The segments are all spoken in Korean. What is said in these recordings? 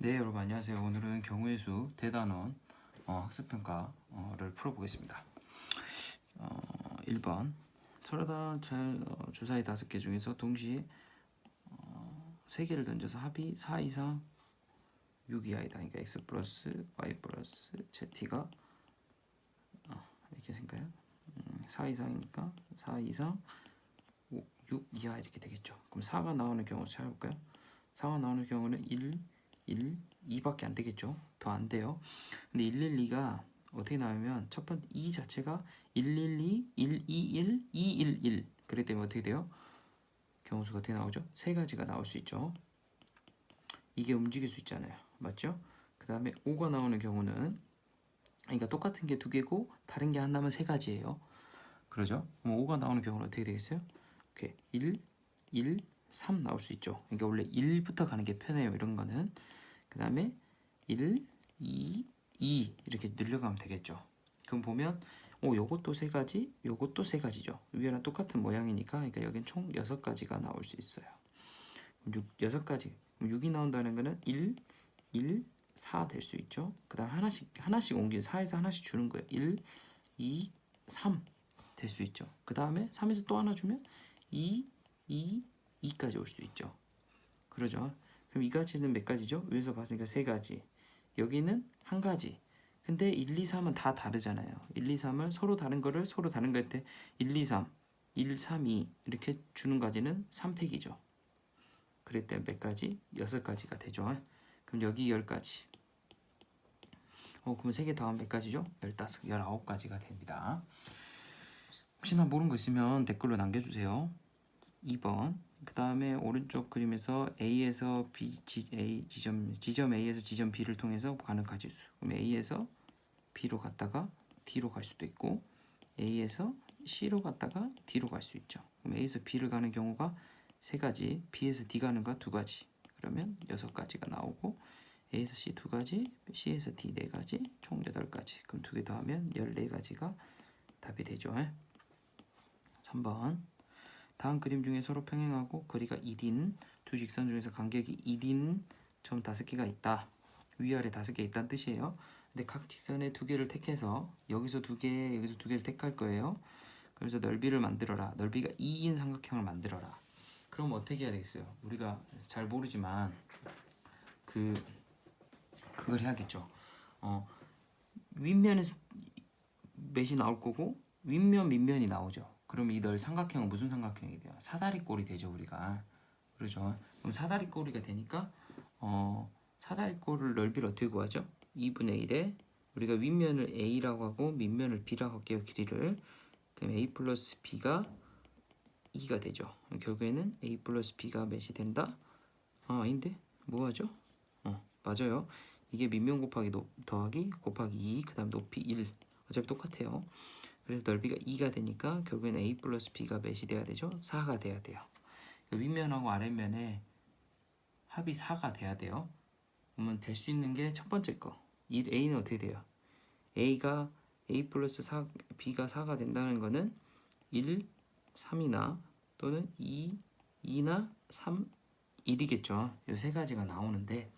네 여러분 안녕하세요. 오늘은 경우의 수 대단원 어, 학습평가를 풀어보겠습니다. 어, 1번. 서로다 잘 어, 주사위 다섯 개 중에서 동시에 어, 세 개를 던져서 합이 4 이상 6 이하이다. 그러니까 x 플러스 y 플러스 z가 어, 이렇게 음, 4 이상이니까 4 이상 5, 6 이하 이렇게 되겠죠. 그럼 4가 나오는 경우 찾아볼까요? 4가 나오는 경우는 1 1, 2밖에 안 되겠죠. 더 안 돼요. 근데 112가 어떻게 나오면 첫 번째 2 자체가 112, 121, 211 그렇기 때문에 어떻게 돼요? 경우수가 어떻게 나오죠? 세 가지가 나올 수 있죠. 이게 움직일 수 있잖아요. 맞죠? 그 다음에 5가 나오는 경우는 그러니까 똑같은 게 두 개고 다른 게 하나면 세 가지예요. 그러죠? 그럼 5가 나오는 경우는 어떻게 되겠어요? 오케이. 1, 1, 3 나올 수 있죠. 그러니까 원래 1부터 가는 게 편해요. 이런 거는. 그 다음에 1, 2, 2 이렇게 늘려가면 되겠죠. 그럼 보면 오 요것도 세 가지, 요것도 세 가지죠. 위에랑 똑같은 모양이니까 그러니까 여긴 총 여섯 가지가 나올 수 있어요. 6, 여섯 가지. 6이 나온다는 거는 1, 1, 4 될 수 있죠. 그 다음 하나씩 하나씩 옮긴 4에서 하나씩 주는 거예요. 1, 2, 3 될 수 있죠. 그 다음에 3에서 또 하나 주면 2, 2, 2까지 올 수 있죠. 그러죠. 그럼 이 가지는 몇 가지죠? 위에서 봤으니까 세 가지. 여기는 한 가지. 근데 1, 2, 3은 다 다르잖아요. 1, 2, 3을 서로 다른 거를 서로 다른 거할때 1, 2, 3, 1, 3, 2 이렇게 주는 가지는 3팩이죠. 그랬을 때몇 가지? 여섯 가지가 되죠. 그럼 여기 10가지. 어, 그럼 3개 더하면 몇 가지죠? 15, 19가지가 됩니다. 혹시나 모르는 거 있으면 댓글로 남겨주세요. 2번 그 다음에 오른쪽 그림에서 A에서 B, G, A 지점 지점 A에서 지점 B를 통해서 가는 가지수. 그럼 A에서 B로 갔다가 D로 갈 수도 있고 A에서 C로 갔다가 D로 갈 수 있죠. 그럼 A에서 B를 가는 경우가 세 가지 B에서 D 가는 거두 가지. 그러면 여섯 가지가 나오고 A에서 C 두 가지 C에서 D 네 가지 총 여덟 가지. 그럼 두 개 더하면 열네 가지가 답이 되죠. 3번 다음 그림 중에 서로 평행하고 거리가 1인 두 직선 중에서 간격이 1인 점 다섯 개가 있다. 위아래 다섯 개 있다는 뜻이에요. 근데 각 직선에 두 개를 택해서 여기서 두 개, 여기서 두 개를 택할 거예요. 그래서 넓이를 만들어라. 넓이가 2인 삼각형을 만들어라. 그럼 어떻게 해야 되겠어요? 우리가 잘 모르지만 그 그걸 해야겠죠. 어 윗면에서 몇이 나올 거고 윗면 밑면이 나오죠. 그럼 이 널 삼각형은 무슨 삼각형이 돼요? 사다리꼴이 되죠 우리가 그러죠 그럼 사다리꼴이가 되니까 어 사다리꼴을 넓이를 어떻게 구하죠? 2분의 1에 우리가 윗면을 a라고 하고 밑면을 b라고 할게요 길이를 그럼 a 플러스 b가 2가 되죠 결국에는 a 플러스 b가 몇이 된다? 아 아닌데 뭐 하죠? 어 맞아요 이게 밑면 곱하기 높, 더하기 곱하기 2 그 다음 높이 1 어차피 똑같아요 그래서 넓이가 2가 되니까 결국엔 a 플러스 b가 몇이 돼야 되죠? 4가 돼야 돼요. 윗면하고 아랫면에 합이 4가 돼야 돼요. 그러면 될 수 있는 게 첫 번째 거. 이 a는 어떻게 돼요? a가 a 플러스 4, b가 4가 된다는 거는 1, 3이나 또는 2, 2나 3, 1이겠죠. 이세 가지가 나오는데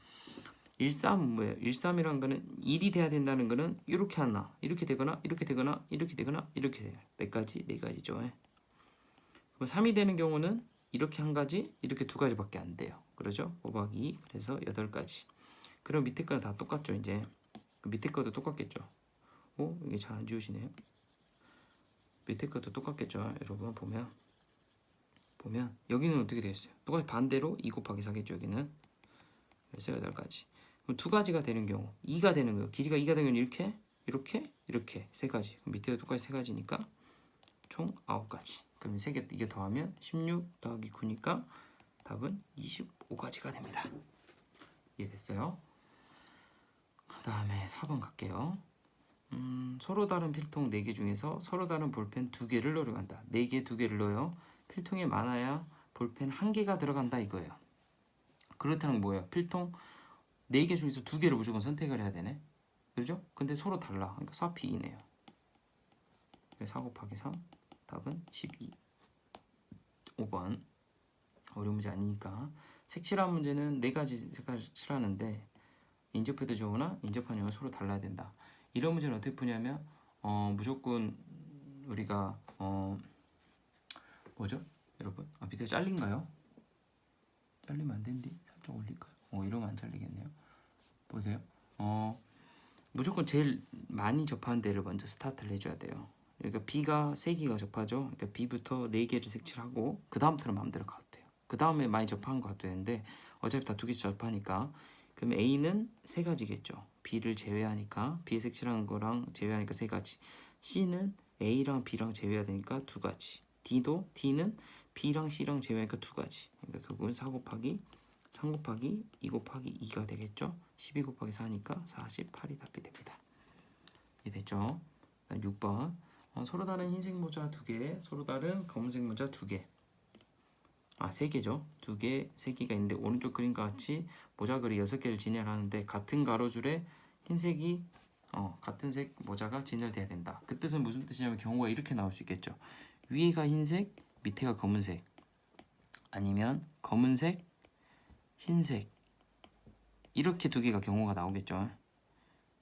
13은 뭐예요? 13이란 거는 1이 돼야 된다는 거는 이렇게 하나, 이렇게 되거나, 이렇게 되거나, 이렇게 되거나, 이렇게 돼요. 몇 가지? 네 가지죠. 예. 그럼 3이 되는 경우는 이렇게 한 가지, 이렇게 두 가지밖에 안 돼요. 그러죠? 5박 2, 그래서 8가지. 그럼 밑에 거는 다 똑같죠, 이제. 그 밑에 것도 똑같겠죠. 오, 이게 잘 안 지우시네요. 밑에 것도 똑같겠죠, 여러분 보면. 보면 여기는 어떻게 되겠어요? 똑같이 반대로 2 곱하기 4겠죠, 여기는. 그래서 8가지. 그럼 두 가지가 되는 경우 2가 되는 거예요. 길이가 2가 되면 이렇게 이렇게 이렇게 세 가지. 밑에도 똑같이 세 가지니까 총 9가지. 그럼 세개 이게 더하면 16 더하기 9니까 답은 25가지가 됩니다. 이해됐어요? 그 다음에 4번 갈게요. 음, 서로 다른 필통 4개 중에서 서로 다른 볼펜 2개를 넣으려 간다. 4개 2개를 넣어요. 필통에 많아야 볼펜 1개가 들어간다 이거예요. 그렇다는 뭐예요? 필통 4개 중에서 2개를 무조건 선택을 해야 되네. 그죠? 근데 서로 달라. 그러니까 4P이네요. 4 곱하기 3 답은 12. 5번 어려운 문제 아니니까 색칠한 문제는 네 가지 색깔 칠하는데 인접해도 좋으나 인접한 영은 서로 달라야 된다. 이런 문제는 어떻게 푸냐면 어, 무조건 우리가 어, 뭐죠? 여러분 아, 밑에 잘린가요? 잘리면 안 되는데 살짝 올릴까요? 어 이러면 안 잘리겠네요. 보세요. 어 무조건 제일 많이 접하는 데를 먼저 스타트를 해줘야 돼요. 그러니까 B가 세 개가 접하죠. 그러니까 B부터 네 개를 색칠하고 그 다음부터는 마음대로 가도 돼요. 그 다음에 많이 접한 거 가도 되는데 어차피 다 두 개씩 접하니까 그럼 A는 세 가지겠죠. B를 제외하니까 B에 색칠하는 거랑 제외하니까 세 가지. C는 A랑 B랑 제외해야 되니까 두 가지. D도 D는 B랑 C랑 제외하니까 두 가지. 그러니까 결국은 4 곱하기 3 곱하기 2 곱하기 2가 되겠죠. 12 곱하기 4니까 48이 답이 됩니다. 이해 됐죠? 6번 어, 서로 다른 흰색 모자 두 개, 서로 다른 검은색 모자 두 개. 아, 세 개죠. 두 개, 세 개가 있는데 오른쪽 그림과 같이 모자글이 여섯 개를 진열하는데 같은 가로줄에 흰색이 어, 같은 색 모자가 진열돼야 된다. 그 뜻은 무슨 뜻이냐면 경우가 이렇게 나올 수 있겠죠. 위에가 흰색, 밑에가 검은색. 아니면 검은색, 흰색. 이렇게 두 개가 경우가 나오겠죠.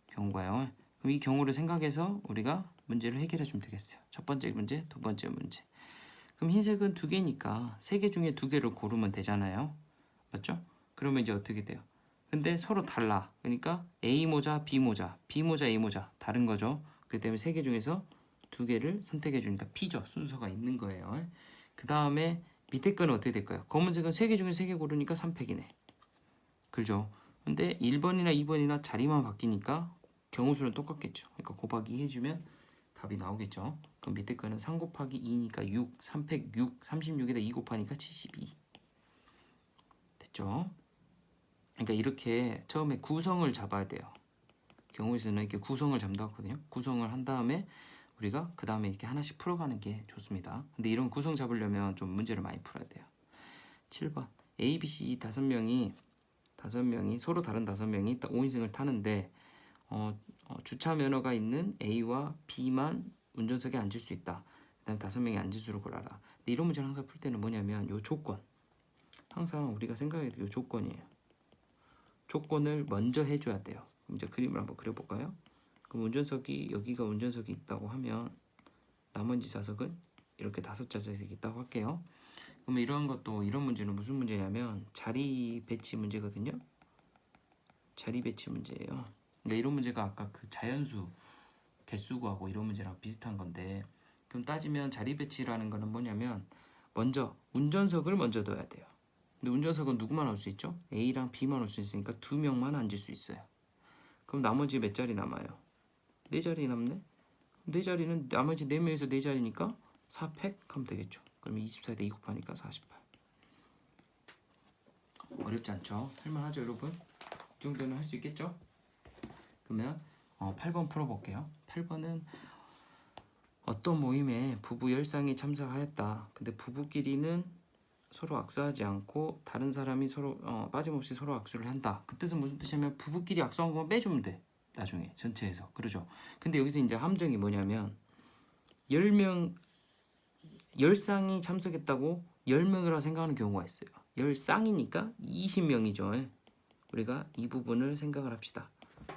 경우가요. 그럼 이 경우를 생각해서 우리가 문제를 해결해 주면 되겠어요. 첫 번째 문제, 두 번째 문제. 그럼 흰색은 두 개니까 세 개 중에 두 개를 고르면 되잖아요. 맞죠? 그러면 이제 어떻게 돼요? 근데 서로 달라. 그러니까 A 모자, B 모자, B 모자, A 모자 다른 거죠. 그렇기 때문에 세 개 중에서 두 개를 선택해 주니까 P죠. 순서가 있는 거예요. 그 다음에 밑에 거는 어떻게 될까요? 검은색은 세개 중에 세개 고르니까 3팩이네. 그죠? 근데 1번이나 2번이나 자리만 바뀌니까 경우수는 똑같겠죠. 그러니까 곱하기 해주면 답이 나오겠죠. 그럼 밑에 거는 3 곱하기 2니까 6, 3팩 6, 36에다 2 곱하니까 72. 됐죠? 그러니까 이렇게 처음에 구성을 잡아야 돼요. 경우에서는 이렇게 구성을 잡는다거든요. 구성을 한 다음에 우리가 그 다음에 이렇게 하나씩 풀어가는 게 좋습니다. 근데 이런 구성 잡으려면 좀 문제를 많이 풀어야 돼요. 7번 A, B, C 다섯 명이 다섯 명이 서로 다른 다섯 명이 딱 5인승을 타는데 어, 어, 주차 면허가 있는 A와 B만 운전석에 앉을 수 있다. 그다음 다섯 명이 앉을 수를 골라라. 근데 이런 문제를 항상 풀 때는 뭐냐면 요 조건 항상 우리가 생각해야 될 조건이에요. 조건을 먼저 해줘야 돼요. 이제 그림을 한번 그려볼까요? 그럼 운전석이 여기가 운전석이 있다고 하면 나머지 좌석은 이렇게 다섯 좌석이 있다고 할게요. 그러면 이런 것도 이런 문제는 무슨 문제냐면 자리 배치 문제거든요. 자리 배치 문제예요. 근데 이런 문제가 아까 그 자연수 개수 구하고 이런 문제랑 비슷한 건데 그럼 따지면 자리 배치라는 거는 뭐냐면 먼저 운전석을 먼저 둬야 돼요. 근데 운전석은 누구만 올 수 있죠? A랑 B만 올 수 있으니까 두 명만 앉을 수 있어요. 그럼 나머지 몇 자리 남아요? 네 자리 남네? 네 자리는 나머지 네 명에서 네 자리니까 4팩 하면 되겠죠. 그러면 24에다 2 곱하니까 48. 어렵지 않죠? 할만하죠, 여러분? 이 정도는 할 수 있겠죠? 그러면 어, 8번 풀어볼게요. 8번은 어떤 모임에 부부 열상이 참석하였다. 근데 부부끼리는 서로 악수하지 않고 다른 사람이 서로 어, 빠짐없이 서로 악수를 한다. 그 뜻은 무슨 뜻이냐면 부부끼리 악수한 것만 빼주면 돼. 나중에 전체에서 그러죠. 근데 여기서 이제 함정이 뭐냐면 10명 열상이 참석했다고 10명이라 생각하는 경우가 있어요. 열상이니까 20명이죠. 우리가 이 부분을 생각을 합시다.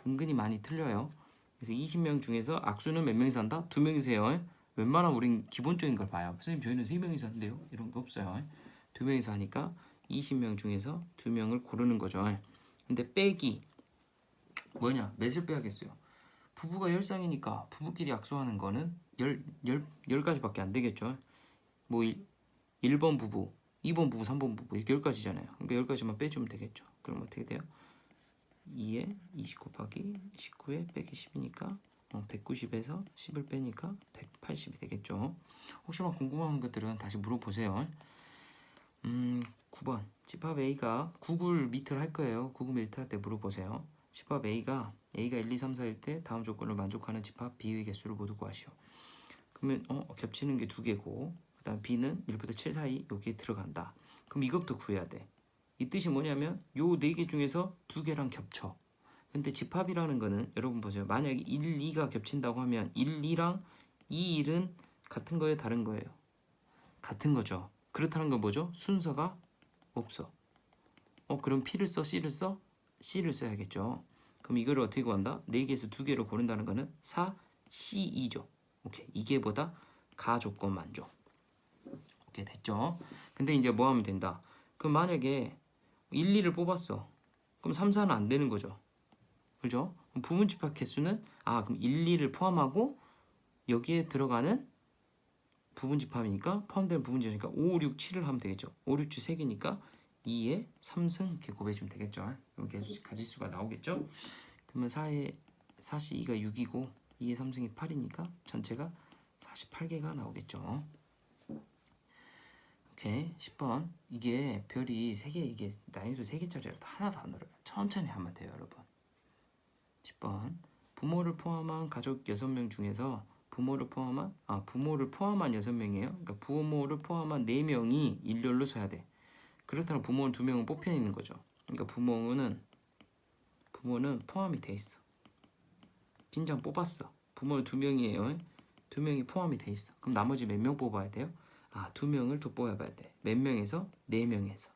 은근히 많이 틀려요. 그래서 20명 중에서 악수는 몇 명이서 한다? 두 명이서 해요. 웬만하면 우린 기본적인 걸 봐요. 선생님 저희는 세 명이서 한대요. 이런 거 없어요. 두 명이서 하니까 20명 중에서 두 명을 고르는 거죠. 근데 빼기 뭐냐? 몇을 빼야겠어요? 부부가 열상이니까 부부끼리 악수하는 거는 열, 열, 열 가지밖에 안 되겠죠. 뭐 1, 1번 부부, 2번 부부, 3번 부부 이렇게 열 가지잖아요. 그러니까 열 가지만 빼주면 되겠죠. 그럼 어떻게 돼요? 2에 20 곱하기 19에 빼기 10이니까 어, 190에서 10을 빼니까 180이 되겠죠. 혹시나 궁금한 것들은 다시 물어보세요. 음, 9번 집합 A가 구글 미트를 할 거예요. 구글 미트 할 때 물어보세요. 집합 A가 A가 1, 2, 3, 4일 때 다음 조건을 만족하는 집합 B의 개수를 모두 구하시오. 그러면 어, 겹치는 게 두 개고 그다음 B는 1부터 7 사이 여기에 들어간다. 그럼 이것부터 구해야 돼. 이 뜻이 뭐냐면 요 네 개 중에서 두 개랑 겹쳐. 근데 집합이라는 거는 여러분 보세요. 만약에 1, 2가 겹친다고 하면 1, 2랑 2, 1은 같은 거예요, 다른 거예요? 같은 거죠. 그렇다는 건 뭐죠? 순서가 없어. 어, 그럼 P를 써, C를 써? C를 써야겠죠. 그럼 이거를 어떻게 구한다? 4개에서 2개로 고른다는 거는 4, C2죠. 오케이. 이게 보다 가 조건 만족. 오케이 됐죠? 근데 이제 뭐 하면 된다? 그럼 만약에 1, 2를 뽑았어. 그럼 3, 4는 안 되는 거죠. 그죠? 부분 집합 개수는 아 그럼 1, 2를 포함하고 여기에 들어가는 부분 집합이니까 포함되는 부분 집합이니까 5, 6, 7을 하면 되겠죠. 5, 6, 7 3개니까 2에 3승 이렇게 곱해주면 되겠죠. 계속 가지수가 나오겠죠. 그러면 4에 4시 2가 6이고 2에 3승이 8이니까 전체가 48개가 나오겠죠. 오케이 10번 이게 별이 3개 이게 난이도 3개짜리라도 하나도 안 어려워요. 천천히 하면 돼요 여러분. 10번 부모를 포함한 가족 6명 중에서 부모를 포함한 아 부모를 포함한 6명이에요. 그러니까 부모를 포함한 4명이 일렬로 서야 돼. 그렇다면 부모는 2명은 뽑혀 있는 거죠. 그러니까 부모는 부모는 포함이 돼 있어. 진정 뽑았어. 부모는 2명이에요. 2명이 포함이 돼 있어. 그럼 나머지 몇 명 뽑아야 돼요? 아, 2명을 더 뽑아봐야 돼. 몇 명에서? 4명에서.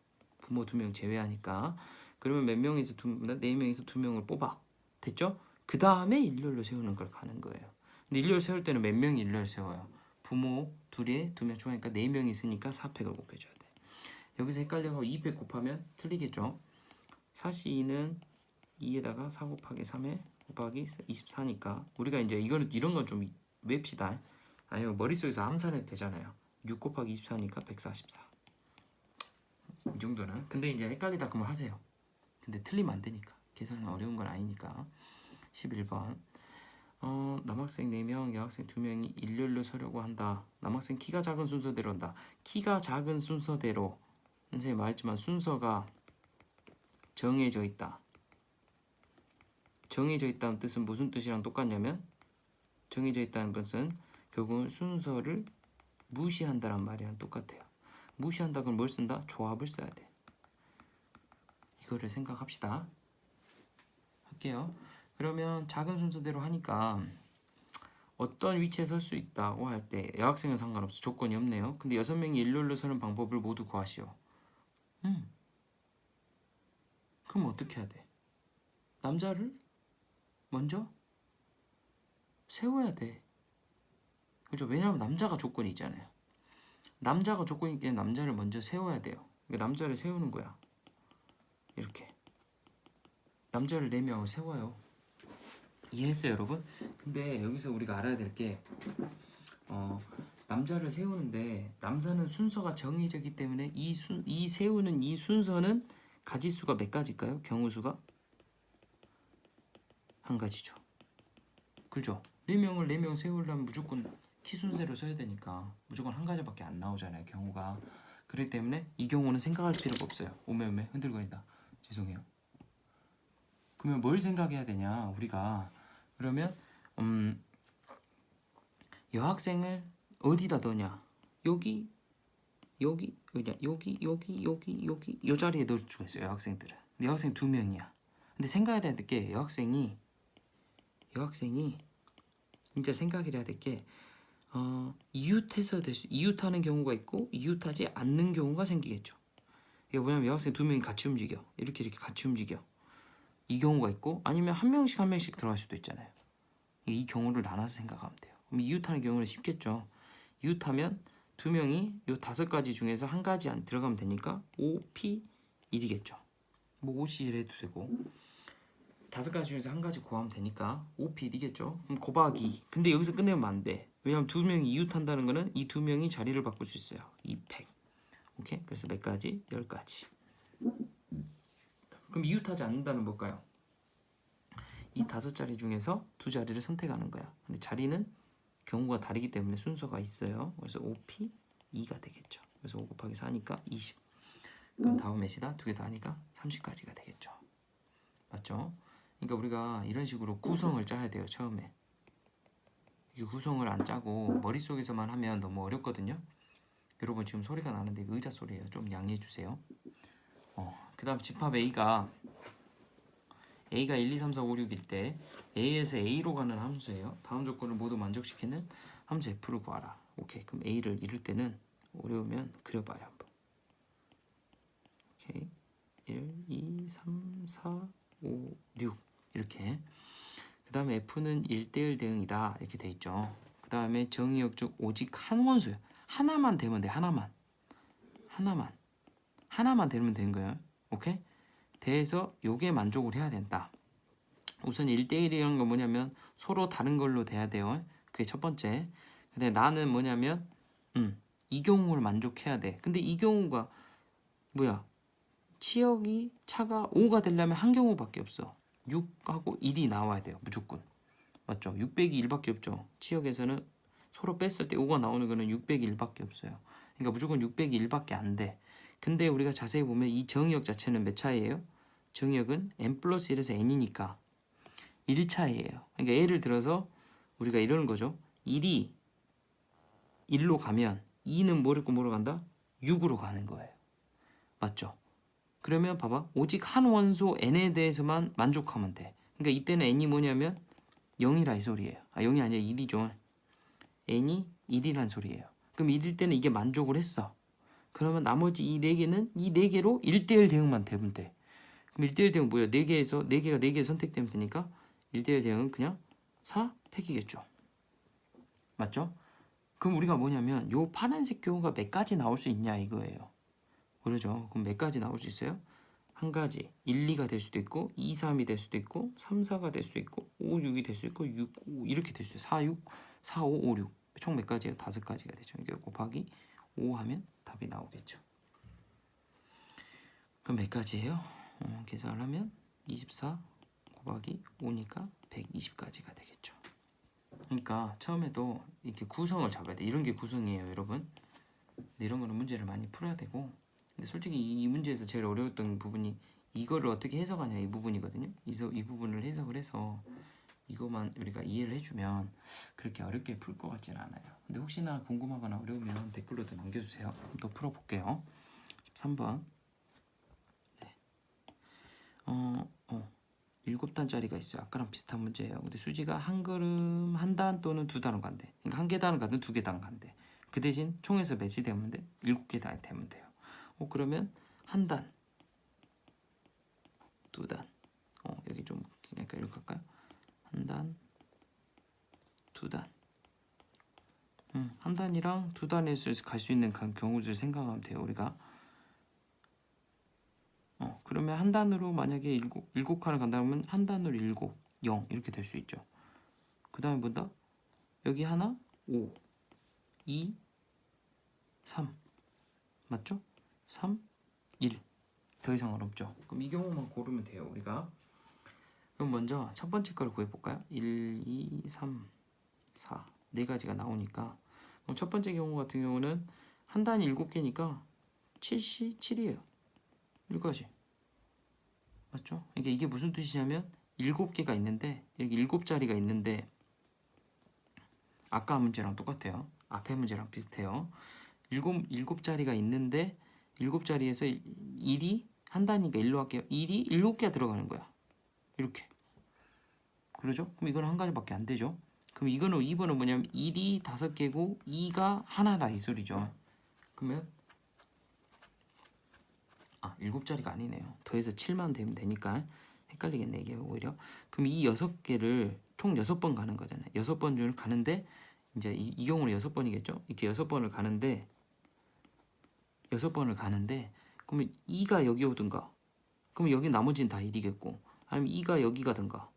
부모 2명 제외하니까. 그러면 몇 명에서 2, 4명에서 2명을 뽑아. 됐죠? 그 다음에 일렬로 세우는 걸 가는 거예요. 근데 일렬 세울 때는 몇 명이 일렬 세워요? 부모 둘에 두 명 좋아하니까 네 명이 있으니까 4팩을 곱해줘야 돼. 여기서 헷갈려서 2팩 곱하면 틀리겠죠? 4C2는 2에다가 4 곱하기 3에 곱하기 24니까 우리가 이제 이거는 이런 건좀 외웁시다. 아니면 머릿속에서 암산해도 되잖아요. 6 곱하기 24니까 144. 이 정도는. 근데 이제 헷갈리다 그러면 하세요. 근데 틀리면 안 되니까. 계산은 어려운 건 아니니까. 11번. 어, 남학생 4명, 여학생 2명이 일렬로 서려고 한다. 남학생 키가 작은 순서대로 한다. 키가 작은 순서대로 선생님 말했지만 순서가 정해져 있다. 정해져 있다는 뜻은 무슨 뜻이랑 똑같냐면 정해져 있다는 것은 결국은 순서를 무시한다란 말이랑 똑같아요. 무시한다 그럼 뭘 쓴다? 조합을 써야 돼. 이거를 생각합시다. 할게요. 그러면 작은 순서대로 하니까 어떤 위치에 설 수 있다고 할 때 여학생은 상관없어 조건이 없네요. 근데 여섯 명이 일렬로 서는 방법을 모두 구하시오. 음. 그럼 어떻게 해야 돼? 남자를 먼저 세워야 돼. 그죠? 왜냐하면 남자가 조건이 있잖아요. 남자가 조건이기 때문에 남자를 먼저 세워야 돼요. 그러니까 남자를 세우는 거야. 이렇게 남자를 네 명을 세워요. 이해했어요, 여러분? 근데 여기서 우리가 알아야 될 게 어, 남자를 세우는데 남자는 순서가 정해졌기 때문에 이 순 이 세우는 이 순서는 가지수가 몇 가지일까요? 경우수가 한 가지죠. 그죠? 네 명을 네 명 세우려면 무조건 키 순서대로 써야 되니까 무조건 한 가지밖에 안 나오잖아요. 경우가 그렇기 때문에 이 경우는 생각할 필요가 없어요. 오메 오메 흔들거린다. 죄송해요. 그러면 뭘 생각해야 되냐? 우리가 그러면 음 여학생을 어디다 넣냐? 여기 여기 어디냐? 여기 여기 여기 여기 이 자리에 넣을 수가 있어요. 여학생들은. 근데 여학생 두 명이야. 근데 생각해야 될 게 여학생이 여학생이 진짜 생각해야 될 게 어, 이웃해서 될 수, 이웃하는 경우가 있고 이웃하지 않는 경우가 생기겠죠. 이게 뭐냐면 여학생 두 명이 같이 움직여 이렇게 이렇게 같이 움직여 이 경우가 있고 아니면 한 명씩 한 명씩 들어갈 수도 있잖아요. 이 경우를 나눠서 생각하면 돼요. 그럼 이웃하는 경우는 쉽겠죠. 이웃하면 두 명이 요 다섯 가지 중에서 한 가지 안 들어가면 되니까 5P 1이겠죠. 뭐 5C 해도 되고 다섯 가지 중에서 한 가지 구하면 되니까 5P 1이겠죠. 그럼 곱하기. 근데 여기서 끝내면 안 돼. 왜냐면 두 명이 이웃한다는 거는 이 두 명이 자리를 바꿀 수 있어요. 2팩. 오케이? 그래서 몇 가지? 10가지. 그럼 이웃하지 않는다는 뭘까요? 이 다섯 자리 중에서 두 자리를 선택하는 거야. 근데 자리는 경우가 다르기 때문에 순서가 있어요. 그래서 5p 2가 되겠죠. 그래서 5 곱하기 4니까 20. 그럼 다음 몇이다? 두 개다 하니까 30까지가 되겠죠. 맞죠? 그러니까 우리가 이런 식으로 구성을 짜야 돼요. 처음에. 이게 구성을 안 짜고 머릿속에서만 하면 너무 어렵거든요. 여러분 지금 소리가 나는데 의자 소리예요. 좀 양해해 주세요. 어, 그 다음 집합 A가 A가 1, 2, 3, 4, 5, 6일 때 A에서 A로 가는 함수예요. 다음 조건을 모두 만족시키는 함수 F를 구하라. 오케이. 그럼 A를 이룰 때는 어려우면 그려봐요 한번. 오케이. 1, 2, 3, 4, 5, 6 이렇게. 그 다음에 F는 1대1 대응이다. 이렇게 돼 있죠. 그 다음에 정의역 중 오직 한 원소예요. 하나만 되면 돼. 하나만. 하나만. 하나만 되면 되는 거예요. 오케이? 돼서 요게 만족을 해야 된다. 우선 1대1이라는 건 뭐냐면 서로 다른 걸로 돼야 돼요. 그게 첫 번째. 근데 나는 뭐냐면 음, 이 경우를 만족해야 돼. 근데 이 경우가 뭐야? 치역이 차가 5가 되려면 한 경우밖에 없어. 6하고 1이 나와야 돼요. 무조건. 맞죠? 600이 1밖에 없죠. 치역에서는 서로 뺐을 때 5가 나오는 거는 600이 1밖에 없어요. 그러니까 무조건 600이 1밖에 안 돼. 근데 우리가 자세히 보면 이 정의역 자체는 몇 차이예요? 정의역은 n 플러스 1에서 n이니까 1차이예요. 그러니까 예를 들어서 우리가 이러는 거죠. 1이 1로 가면 2는 뭐를 뭐로 간다? 6으로 가는 거예요. 맞죠? 그러면 봐봐. 오직 한 원소 n에 대해서만 만족하면 돼. 그러니까 이때는 n이 뭐냐면 0이라 이 소리예요. 아 0이 아니라 1이죠. n이 1이란 소리예요. 그럼 1일 때는 이게 만족을 했어. 그러면 나머지 이 네 개는 이 네 개로 1대1 대응만 되면 돼. 그럼 1대1 대응 뭐야? 네 개에서 네 개가 네개 선택되면 되니까 1대1 대응은 그냥 4 팩이겠죠. 맞죠? 그럼 우리가 뭐냐면 요 파란색 경우가 몇 가지 나올 수 있냐 이거예요. 그러죠. 그럼 몇 가지 나올 수 있어요? 한 가지 1, 2가 될 수도 있고 2, 3이 될 수도 있고 3, 4가 될 수도 있고 5, 6이 될수 있고 6, 5 이렇게 될 수 있어요. 4, 6, 4, 5, 5, 6 총 몇 가지예요? 다섯 가지가 되죠. 이게 곱하기 5 하면 답이 나오겠죠. 그럼 몇 가지예요? 어, 계산을 하면 24 곱하기 5니까 120가지가 되겠죠. 그러니까 처음에도 이렇게 구성을 잡아야 돼. 이런 게 구성이에요, 여러분. 이런 거는 문제를 많이 풀어야 되고. 근데 솔직히 이, 이 문제에서 제일 어려웠던 부분이 이거를 어떻게 해석하냐 이 부분이거든요. 이서 이 부분을 해석을 해서 이것만 우리가 이해를 해주면 그렇게 어렵게 풀 것 같지는 않아요. 근데 혹시나 궁금하거나 어려우면 댓글로도 남겨주세요. 또 풀어볼게요. 13번. 네. 어, 어. 일곱 단짜리가 있어요. 아까랑 비슷한 문제예요. 근데 수지가 한 걸음 한 단 또는 두 단을 간대. 그러니까 한 계단을 가든 두 계단 간대. 그 대신 총에서 매치 되면 돼. 일곱 계단이 되면 돼요. 어 그러면 한 단, 두 단. 어 여기 좀 그러니까 이렇게 할까요? 한 단, 두 단. 음, 한 단이랑 두 단에서 갈수 있는 간- 경우를 생각하면 돼요. 우리가 어, 그러면 한 단으로 만약에 일곱, 일곱 칸을 간다면 한 단으로 일곱, 영 이렇게 될 수 있죠. 그 다음에 뭐다? 여기 하나, 오, 이, 삼. 맞죠? 삼, 일. 더 이상은 없죠. 그럼 이 경우만 고르면 돼요, 우리가. 그럼 먼저 첫 번째 걸 구해볼까요? 1, 2, 3, 4. 네 가지가 나오니까. 그럼 첫 번째 경우 같은 경우는 한 단이 일곱 개니까 7시 7이에요. 일가지 맞죠? 이게 이게 무슨 뜻이냐면 일곱 개가 있는데 여기 일곱 자리가 있는데 아까 문제랑 똑같아요. 앞에 문제랑 비슷해요. 일곱 일곱 자리가 있는데 일곱 자리에서 일이 한 단위가 일로 할게요. 일이 일곱 개가 들어가는 거야. 이렇게 그러죠? 그럼 이거는 한 가지밖에 안 되죠. 그럼 이거는 2번은 뭐냐면 1이 다섯 개고 2가 하나라 이 소리죠. 그러면 아 일곱 자리가 아니네요. 더해서 7만 되면 되니까 헷갈리겠네 이게 오히려. 그럼 이 여섯 개를 총 여섯 번 가는 거잖아요. 여섯 번줄 가는데 이제 이, 이 경우는 여섯 번이겠죠. 이렇게 여섯 번을 가는데 여섯 번을 가는데 그러면 2가 여기 오든가 그럼 여기 나머지는 다 1이겠고 아니면 2가 여기 가든가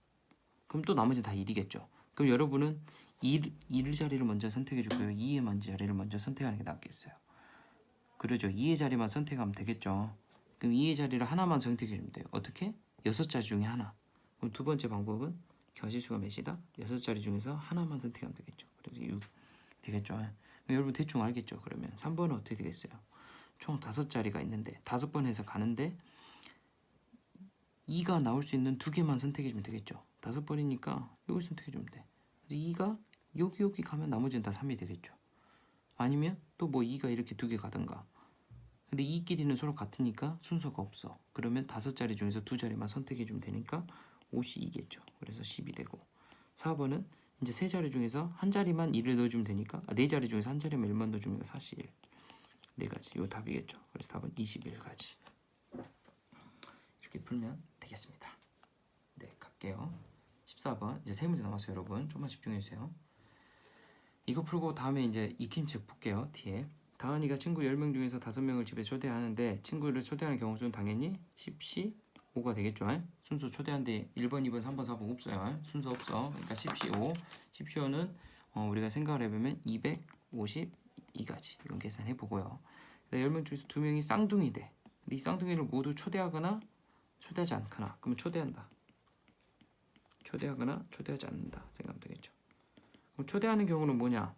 그럼 또 나머지는 다 1이겠죠. 그럼 여러분은 1, 1 자리를 먼저 선택해 주고요. 2의 먼저 자리를 먼저 선택하는 게 낫겠어요. 그러죠. 2의 자리만 선택하면 되겠죠. 그럼 2의 자리를 하나만 선택해 주면 돼요. 어떻게? 여섯 자리 중에 하나. 그럼 두 번째 방법은 겨지수가 몇이다? 여섯 자리 중에서 하나만 선택하면 되겠죠. 그래서 6 되겠죠. 그럼 여러분 대충 알겠죠. 그러면 3번은 어떻게 되겠어요? 총 다섯 자리가 있는데 다섯 번 해서 가는데 2가 나올 수 있는 두 개만 선택해 주면 되겠죠. 다섯 번이니까 이걸 선택해 주면 돼. 그래서 2가 여기 여기 가면 나머지는 다 3이 되겠죠. 아니면 또 뭐 2가 이렇게 두 개 가든가 근데 이 길이는 서로 같으니까 순서가 없어. 그러면 다섯 자리 중에서 두 자리만 선택해 주면 되니까 5이 2겠죠. 그래서 10이 되고 4번은 이제 세 자리 중에서 한 자리만 1을 넣어주면 되니까 아, 네 자리 중에서 한 자리만 1만 넣어주면 41. 네 가지. 요 답이겠죠. 그래서 답은 21가지. 이렇게 풀면 되겠습니다. 네. 갈게요. 14번 이제 세 문제 남았어요, 여러분. 좀만 집중해 주세요. 이거 풀고 다음에 이제 익힌 책 볼게요. 뒤에 다은이가 친구 10명 중에서 5명을 집에 초대하는데 친구를 초대하는 경우 수는 당연히 10시 5가 되겠죠. 에? 순서 초대한데 1번, 2번, 3번, 4번 없어요. 에? 순서 없어. 그러니까 10시 5. 10시 5는 어, 우리가 생각을 해보면 252가지 이건 계산해 보고요. 10명 중에서 2명이 쌍둥이 돼. 근데 이 쌍둥이를 모두 초대하거나 초대하지 않거나 그러면 초대한다. 초대하거나 초대하지 않는다 생각하면 되겠죠. 그럼 초대하는 경우는 뭐냐?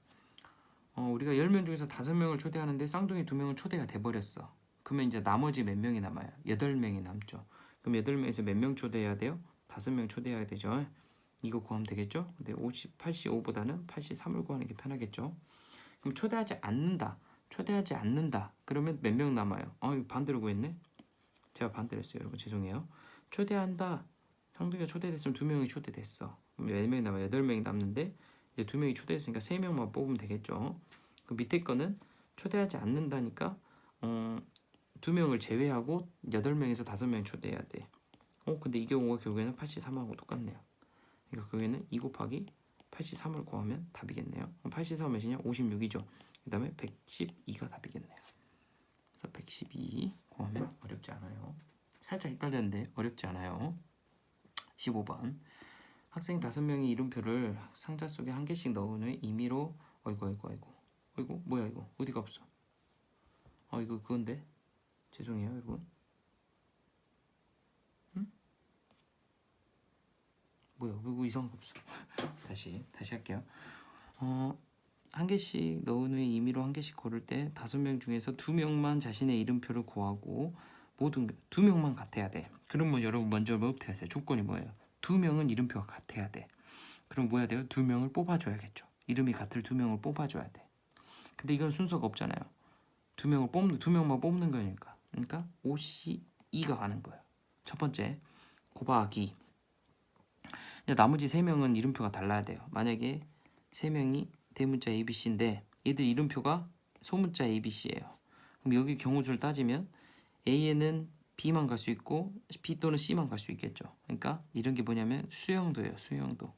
어, 우리가 10명 중에서 5명을 초대하는데 쌍둥이 2명은 초대가 돼 버렸어. 그러면 이제 나머지 몇 명이 남아요? 8명이 남죠. 그럼 8명에서 몇 명 초대해야 돼요? 5명 초대해야 되죠. 이거 구하면 되겠죠? 근데 50, 85보다는 83을 구하는 게 편하겠죠. 그럼 초대하지 않는다. 초대하지 않는다. 그러면 몇 명 남아요? 어, 이거 반대로 구했네. 제가 반대로 했어요, 여러분. 죄송해요. 초대한다. 상대가 초대됐으면 두 명이 초대됐어. 몇 명이 남아요? 여덟 명이 남는데 이제 두 명이 초대했으니까 세 명만 뽑으면 되겠죠. 그 밑에 거는 초대하지 않는다니까 어, 두 명을 제외하고 여덟 명에서 다섯 명 초대해야 돼. 어, 근데 이 경우가 결국에는 83하고 똑같네요. 그러니까 그게는 2 곱하기 83을 구하면 답이겠네요. 83 몇이냐? 56이죠. 그 다음에 112가 답이겠네요. 그래서 112구 하면 어렵지 않아요. 살짝 헷갈렸는데 어렵지 않아요. 15번. 학생 5명이 이름표를 상자 속에 한 개씩 넣은 후에 임의로 어이구 어이구 어이구. 어이구? 뭐야 이거? 어디가 없어? 어 이거 그건데? 죄송해요 여러분. 응? 뭐야 이거 이상한 거 없어. 다시 다시 할게요. 어 한 개씩 넣은 후에 임의로 한 개씩 고를 때 다섯 명 중에서 두 명만 자신의 이름표를 구하고 모든 두 명만 같아야 돼. 그러면 여러분 먼저 뭐부터 하세요? 조건이 뭐예요? 두 명은 이름표가 같아야 돼. 그럼 뭐 해야 돼요? 두 명을 뽑아줘야겠죠. 이름이 같을 두 명을 뽑아줘야 돼. 근데 이건 순서가 없잖아요. 두 명을 뽑는 두 명만 뽑는 거니까. 그러니까 옷이 이가 가는 거예요. 첫 번째 곱하기. 나머지 세 명은 이름표가 달라야 돼요. 만약에 세 명이 대문자 A, B, C인데 얘들 이름표가 소문자 A, B, C예요. 그럼 여기 경우수를 따지면 A에는 B만 갈 수 있고 B 또는 C만 갈 수 있겠죠. 그러니까 이런 게 뭐냐면 수영도예요. 수영도.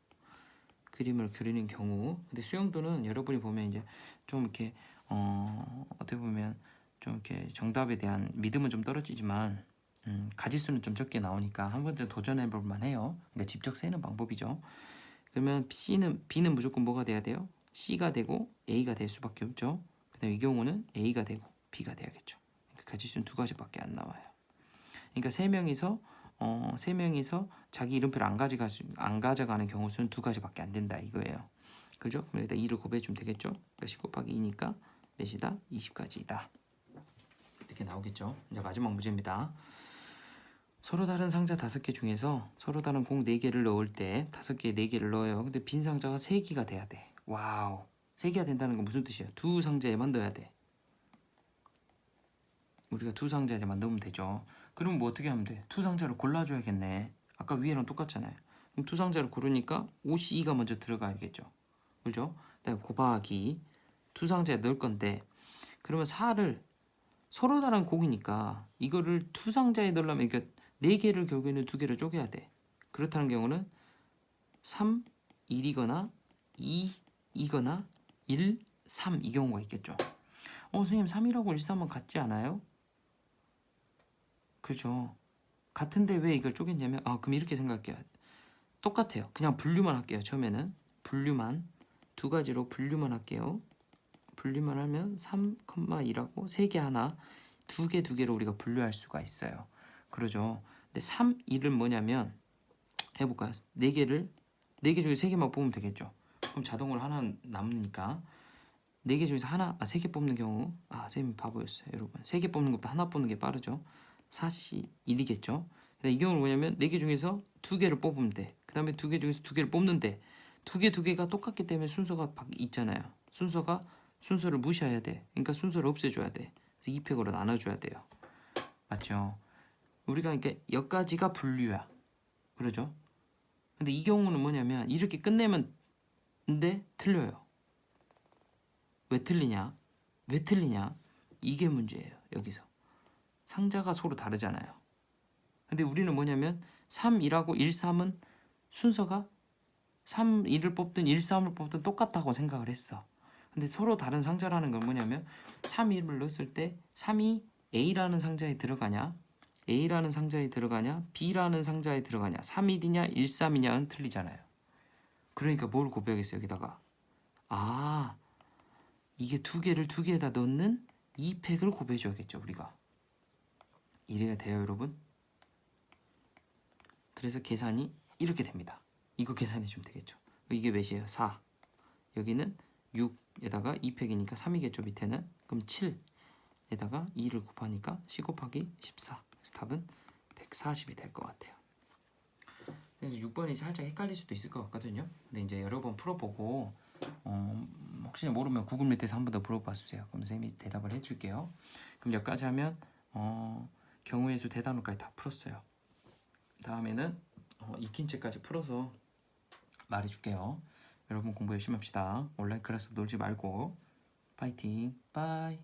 그림을 그리는 경우. 근데 수영도는 여러분이 보면 이제 좀 이렇게 어 어떻게 보면 좀 이렇게 정답에 대한 믿음은 좀 떨어지지만 음, 가지수는 좀 적게 나오니까 한 번쯤 도전해 볼 만해요. 그러니까 직접 세는 방법이죠. 그러면 C는 B는 무조건 뭐가 돼야 돼요? C가 되고 A가 될 수밖에 없죠. 그다음 이 경우는 A가 되고 B가 돼야겠죠. 그러니까 가지수는 두 가지밖에 안 나와요. 그러니까 세 명이서 어, 세 명이서 자기 이름표를 안 가져갈 수, 안 가져가는 경우 수는 두 가지밖에 안 된다 이거예요. 그죠? 그럼 여기다 2를 곱해 주면 되겠죠? 그러니까 10 곱하기 2니까 몇이다? 20까지이다. 이렇게 나오겠죠? 이제 마지막 문제입니다. 서로 다른 상자 다섯 개 중에서 서로 다른 공 네 개를 넣을 때 다섯 개에 네 개를 넣어요. 근데 빈 상자가 세 개가 돼야 돼. 와우. 세 개가 된다는 건 무슨 뜻이야? 두 상자에만 넣어야 돼. 우리가 두 상자에만 넣으면 되죠. 그럼 뭐 어떻게 하면 돼? 두 상자를 골라줘야겠네. 아까 위에랑 똑같잖아요. 그럼 두 상자를 고르니까 52가 먼저 들어가야겠죠. 그죠? 그다음에 곱하기 두 상자에 넣을 건데 그러면 4를 서로 다른 곡이니까 이거를 두 상자에 넣으려면 그러니까 네 개를 결국에는 두 개를 쪼개야 돼. 그렇다는 경우는 3, 1이거나 2, 2거나 1, 3 이 경우가 있겠죠. 어, 선생님 3이라고 1, 3은 같지 않아요? 그죠. 같은데 왜 이걸 쪼갰냐면 아 그럼 이렇게 생각할게요. 똑같아요. 그냥 분류만 할게요. 처음에는 분류만 두 가지로 분류만 할게요. 분류만 하면 3,2라고 세개 하나 두개두 개로 우리가 분류할 수가 있어요. 그러죠. 근데 3, 1은 뭐냐면 해볼까요? 네 개를 네개 중에 세 개만 뽑으면 되겠죠. 그럼 자동으로 하나 남으니까 네 개 중에서 하나 아 세 개 뽑는 경우 아 선생님 바보였어요 여러분. 세 개 뽑는 것보다 하나 뽑는 게 빠르죠. 4시 1이겠죠. 이 경우는 뭐냐면 네 개 중에서 두 개를 뽑으면 돼 그 다음에 두 개 중에서 두 개를 뽑는데. 두 개 두 개가 똑같기 때문에 순서가 바- 있잖아요. 순서가 순서를 무시해야 돼. 그러니까 순서를 없애줘야 돼. 그래서 2팩으로 나눠줘야 돼요. 맞죠? 우리가 이렇게 여기까지가 분류야. 그러죠? 근데 이 경우는 뭐냐면 이렇게 끝내면 근데 틀려요. 왜 틀리냐? 왜 틀리냐? 이게 문제예요. 여기서 상자가 서로 다르잖아요. 근데 우리는 뭐냐면 3, 1하고 1, 3은 순서가 3, 1을 뽑든 1, 3을 뽑든 똑같다고 생각을 했어. 근데 서로 다른 상자라는 건 뭐냐면 3, 1을 넣었을 때 3이 A라는 상자에 들어가냐 A라는 상자에 들어가냐 B라는 상자에 들어가냐 3, 1이냐 1, 3이냐는 틀리잖아요. 그러니까 뭘 곱해야겠어요 여기다가? 아 이게 두 개를 두 개에다 넣는 이 팩을 곱해줘야겠죠 우리가. 이래야 돼요 여러분? 그래서 계산이 이렇게 됩니다. 이거 계산해 주면 되겠죠. 이게 몇이에요? 4 여기는 6에다가 2팩이니까 3이겠죠 밑에는? 그럼 7에다가 2를 곱하니까 10 곱하기 14 그래서 답은 140이 될 것 같아요 그래서 6번이 살짝 헷갈릴 수도 있을 것 같거든요. 근데 이제 여러 번 풀어보고 어, 혹시 모르면 구글 밑에서 한 번 더 물어봐 주세요. 그럼 선생님이 대답을 해줄게요. 그럼 여기까지 하면 어, 경우의 수 대단원까지 다 풀었어요. 다음에는 어, 익힌 책까지 풀어서 말해줄게요. 여러분 공부 열심히 합시다. 온라인 클래스 놀지 말고. 파이팅. 빠이